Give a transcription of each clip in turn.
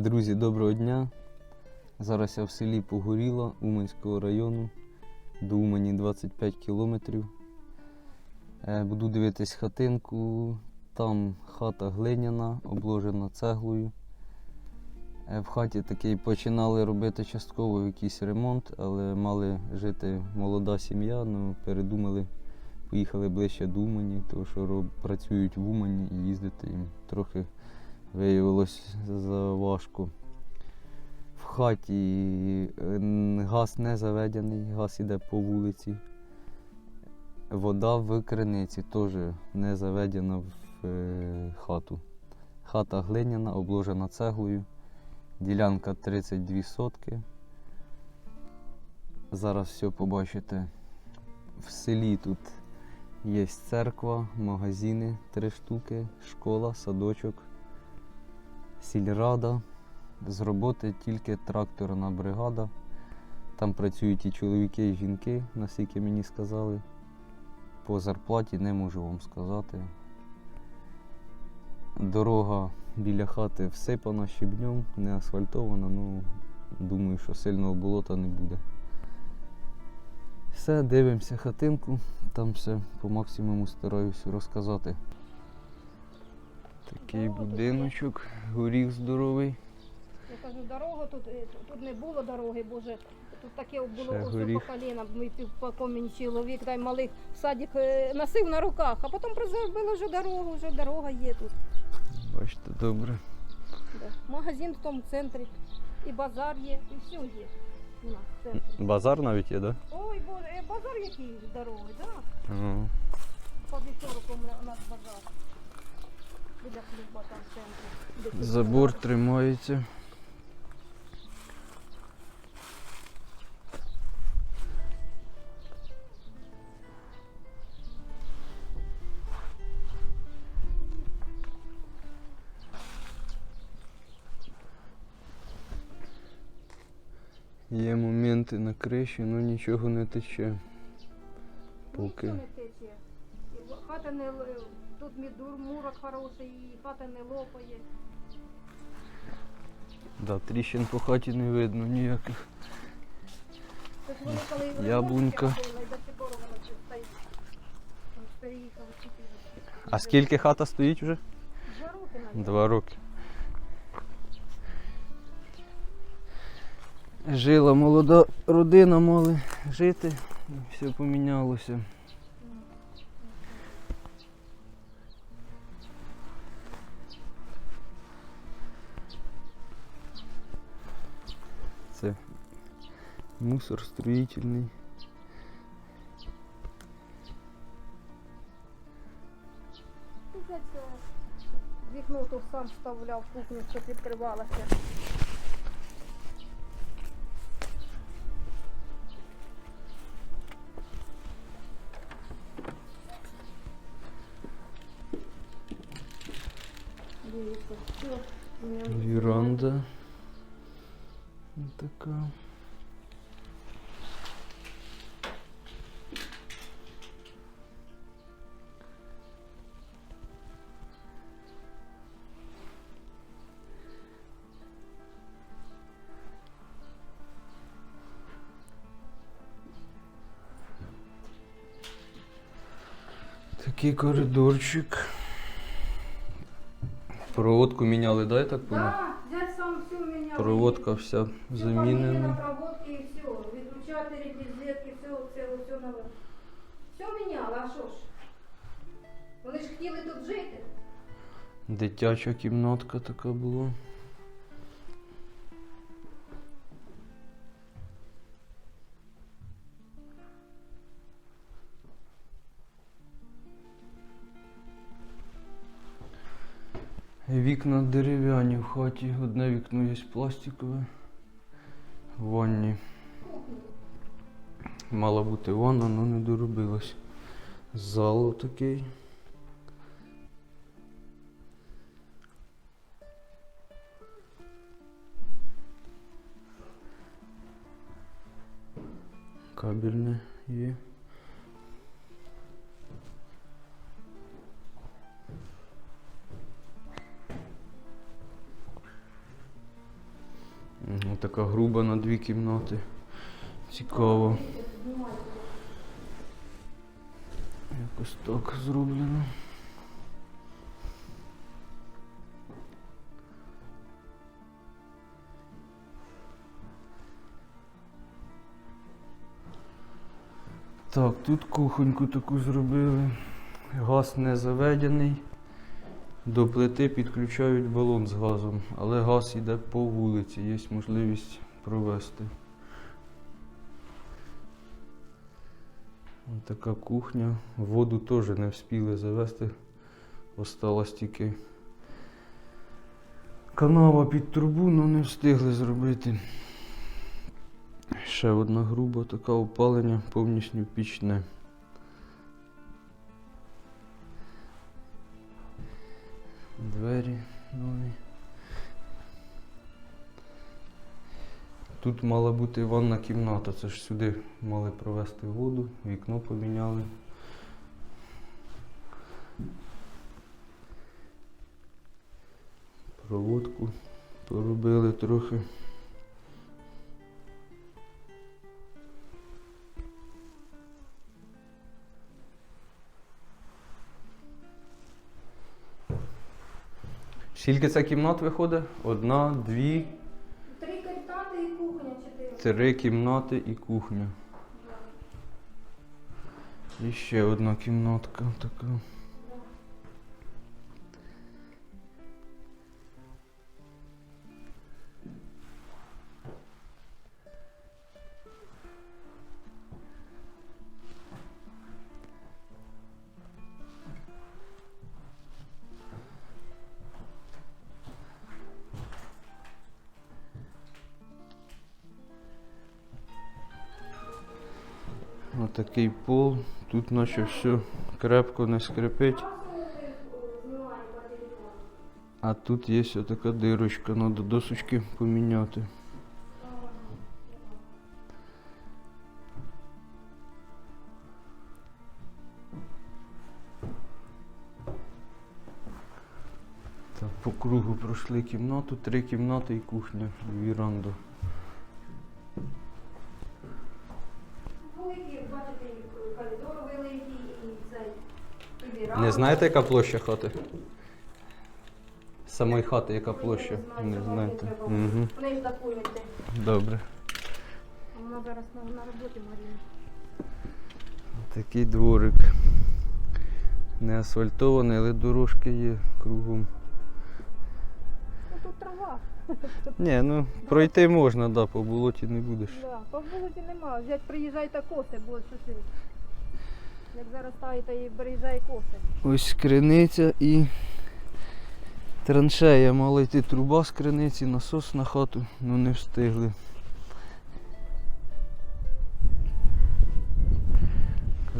Друзі, доброго дня. Зараз я в селі Погоріла Уманського району. До Умані 25 кілометрів. Е, Буду дивитись хатинку. Там хата глиняна, обложена цеглою. Е, В хаті такий починали робити частково якийсь ремонт, але мали жити молода сім'я, ну передумали, поїхали ближче до Умані, тому що працюють в Умані і їздити їм трохи виявилось заважко. В хаті е, газ не заведений, газ іде по вулиці. Вода в криниці теж не заведена в е, хату. Хата глиняна, обложена цеглою. Ділянка 32 сотки. Зараз все побачите. В селі тут є церква, магазини три штуки, школа, садочок сільрада. З роботи тільки тракторна бригада. Там працюють і чоловіки, і жінки, наскільки мені сказали. По зарплаті не можу вам сказати. Дорога біля хати всипана щебнем, не асфальтована, ну думаю, що сильного болота не буде. Все, дивимося хатинку, там все по максимуму стараюся розказати. Такий будиночок, горіх здоровий. Я кажу, дорога тут, е, тут не було дороги, боже. Тут таке було ось по коліна. Ми півпакомін чоловік, дай малих в садик е, носив на руках, а потім зробили вже дорогу, вже дорога є тут. Бачите, добре. Да. Магазин в тому центрі, і базар є, і все є. У нас в центрі. Базар навіть є, так? Ой, боже, е, базар який з дороги, так? Да? Да? По вівторку у нас базар. Біля хліба там в центрі. Де Забор тримається. Є моменти на криші, але нічого не тече. Поки. Нічого не тече. Хата не тут мідур, мурок хороший, і хата не лопає. Да, тріщин по хаті не видно ніяких. Тож вони коли Яблунька. робили, і до сих пор воно ще стоїть. Ось Переїхали чотири. А скільки хата стоїть вже? Два роки навіть. Два роки. Жила молода родина, мали жити, все помінялося. Мусор строїтельний. Ну, це це Вікно тут сам вставляв, кухню, щоб відкривалося. Дивіться, все. у Такий коридорчик. Проводку міняли, да, я так понял? Да, взять сам все меня. Проводка вся замінена. проводки і все. Відключателі, розетки, все, все, все нове. Все міняло, а що ж? Вони ж хотіли тут жити. Дитяча кімнатка така була. Вікна дерев'яні в хаті. Одне вікно є пластикове. В ванні. Мала бути ванна, але не доробилась. Зал такий. Кабельне є. Така груба на дві кімнати. Цікаво. Якось так зроблено. Так, тут кухоньку таку зробили. Газ не заведений. До плити підключають балон з газом, але газ йде по вулиці, є можливість провести. Ось така кухня. Воду теж не встигли завести. Осталась тільки канава під трубу, але не встигли зробити. Ще одна груба така опалення повністю пічне. Двері нові. Тут мала бути ванна кімната, це ж сюди мали провести воду, вікно поміняли. Проводку поробили трохи. Скільки це кімнат виходить? Одна, дві, Три кімнати і кухня чотири. три кімнати і кухня. І ще одна кімнатка така. Отакий пол. Тут наче все крепко не скрипить. А тут є така дирочка, треба досочки поміняти. По кругу пройшли кімнату, три кімнати і кухня, віранду. Не знаєте, яка площа хати? Самої хати, яка площа? Не знаєте. Угу. Документи. Добре. Вона зараз на, на роботі, Марія. Такий дворик. Не асфальтований, але дорожки є кругом. Ну тут трава. Ні, ну пройти можна, да, по болоті не будеш. Да, по вулиці нема. Взять, приїжджай та коси, бо що ти. Як зараз ставите і приїжджай коси. Ось криниця і траншея. Мала йти труба з криниці, насос на хату, ну не встигли.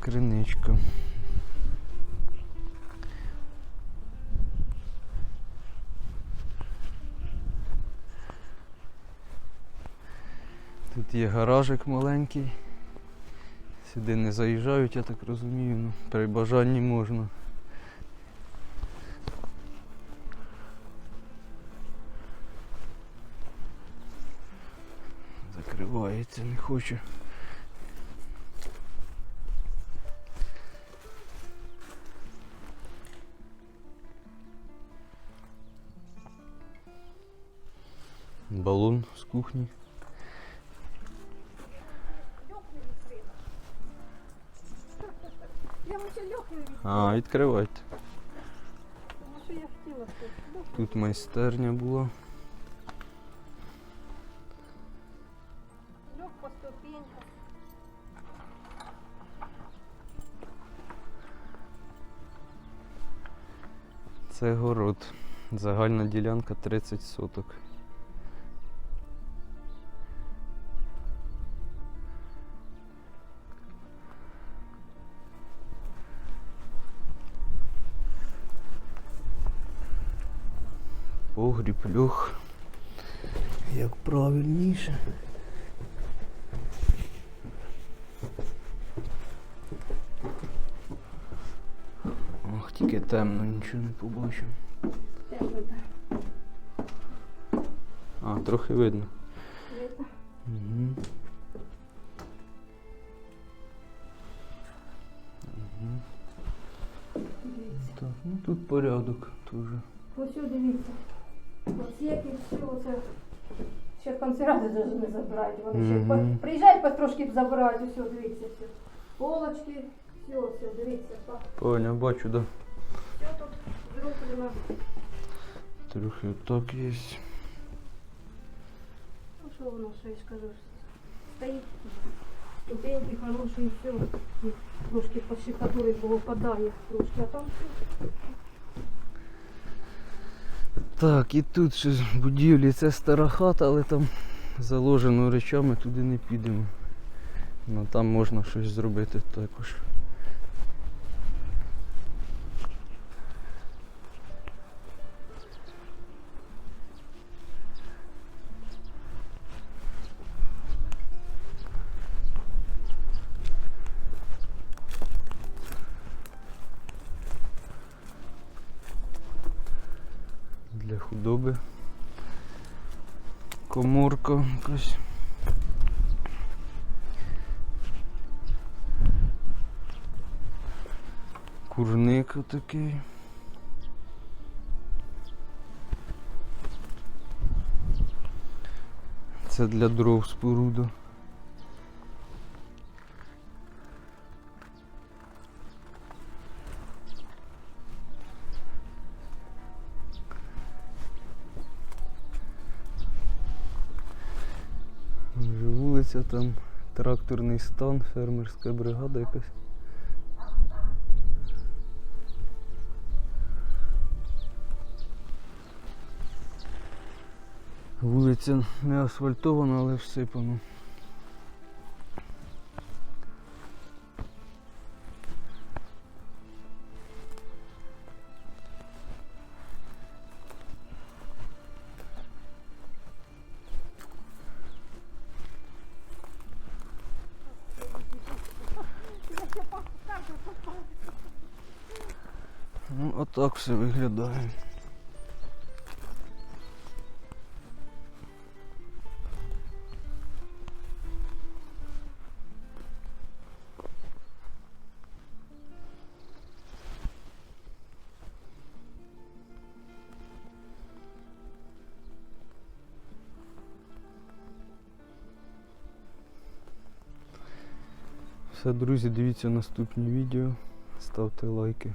Криничка. Тут є гаражик маленький. Сюди не заїжджають, я так розумію. Ну, при бажанні можна. Закривається, не хочу. Балон з кухні. Льох не відкрила. Я вам ще льох не відкрила. А, відкривайте. Тут. Тут майстерня була. Льох по ступеньках. Це город. Загальна ділянка 30 соток. Погріб, льох. Як правильніше. Ох, тільки темно, нічого не побачив. Видно. А, трохи видно. Угу. Угу. Так, ну тут порядок теж. Ось сюди дивіться. Отсеки, все це. Ще консервати навіть не забирають. Вони ще по- приїжджають потрошки забирають, усе, дивіться, все. Полочки, все, все, дивіться. так. Поняв, бачу, да. Все тут зроблено. Трохи отак є. Ну що воно, що я ж кажу, стоїть. Ступеньки хороші, і все. Трошки по щекотурі повипадає, трошки, а там все. Так, і тут ще будівлі це стара хата, але там заложено речами, туди не підемо. Ну там можна щось зробити також. Для худоби. Коморка якась. Курник отакий. Це для дров споруда. Вже там, тракторний стан, фермерська бригада якась. Вулиця не асфальтована, але всипана. Отак все виглядає. Все, друзі, дивіться наступні відео, ставте лайки.